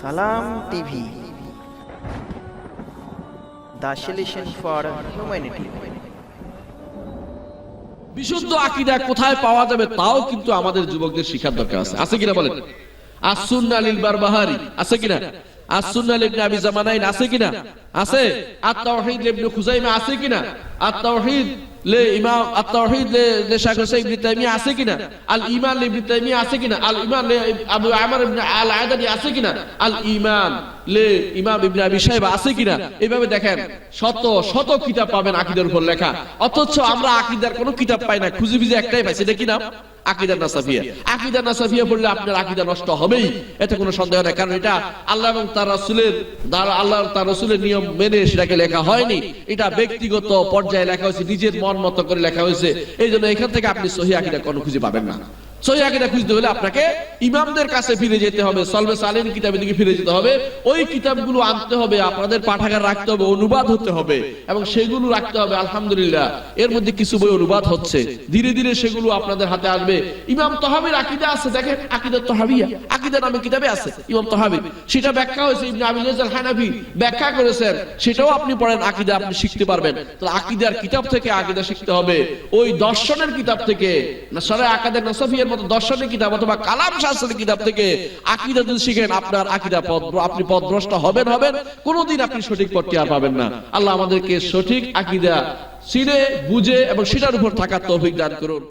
Salam TV. The solution for humanity. বিশুদ্ধ আকীদা কোথায় পাওয়া যাবে তাও কিন্তু আমাদের যুবকদের শিখার দরকার আছে। আছে কিনা বলেন? আসুন্না বার বারবাহারি আছে কিনা? আসুন্না লিবনে আবি জামানাইন আছে কিনা? আছে। আত তাওহীদ লিবনে খুজাইমা আছে কিনা? আত তাওহীদ লে ইমাম, আত তাওহীদ লে লে ইবনে তাইমিয়া আছে কিনা? আল ঈমান লে ইবনে তাইমিয়া আছে কিনা? আল ঈমান লে আবু আমর ইবনে আল আদানি আছে কিনা? আল ঈমান লে ইমাম ইবনে আবি শাইবা আছে কিনা? এইভাবে দেখেন, শত শত কিতাব পাবেন আকীদার উপর লেখা। অথচ আমরা আকীদার কোনো কিতাব পাই না। খুঁজে খুঁজে একটাই পাইছি। এটা কি নাম? আকিদার নাসাফিয়া। আকিদা নাসাফিয়া পড়লে আপনার আকিদা নষ্ট হবেই। এতে কোনো সন্দেহ নেই, কারণ এটা আল্লাহ এবং তার রাসূলের আল্লাহ তার রাসূলের নিয়ম মেনে সেটাকে লেখা হয়নি। এটা ব্যক্তিগত পর্যায়ে লেখা হয়েছে, নিজের মন মতো করে লেখা হয়েছে। এই জন্য এখান থেকে আপনি সহি আকিদা কোনো খুঁজে পাবেন না। আলহামদুলিল্লাহ। কিছু বই অনুবাদ হচ্ছে। ধীরে ধীরে সেগুলো আপনাদের হাতে আসবে ইমাম তহাবির আকিদা আছে, দেখেন তহাবিয়া, আকিদা নামে কিতাবে আছে, ইমাম সেটা ব্যাখ্যা হয়েছে ব্যাখ্যা করেছেন। সেটাও আপনি পড়েন, আকিদা আপনি শিখতে পারবেন। আকিদার কিতাব থেকে আকিদা শিখতে হবে। ওই দর্শনের কিতাব থেকে, না সরে আকাদে নাসাফিয়ার মতো দর্শনের কিতাব অথবা কালাম শাস্ত্রের কিতাব থেকে আকিদা যদি শিখেন, আপনার আকিদা পথ আপনি পদভ্রষ্ট হবেন হবেন। কোনোদিন আপনি সঠিক পথটি আর পাবেন না। আল্লাহ আমাদেরকে সঠিক আকিদা চিনে, বুঝে এবং সেটার উপর থাকার তৌফিক দান করুন।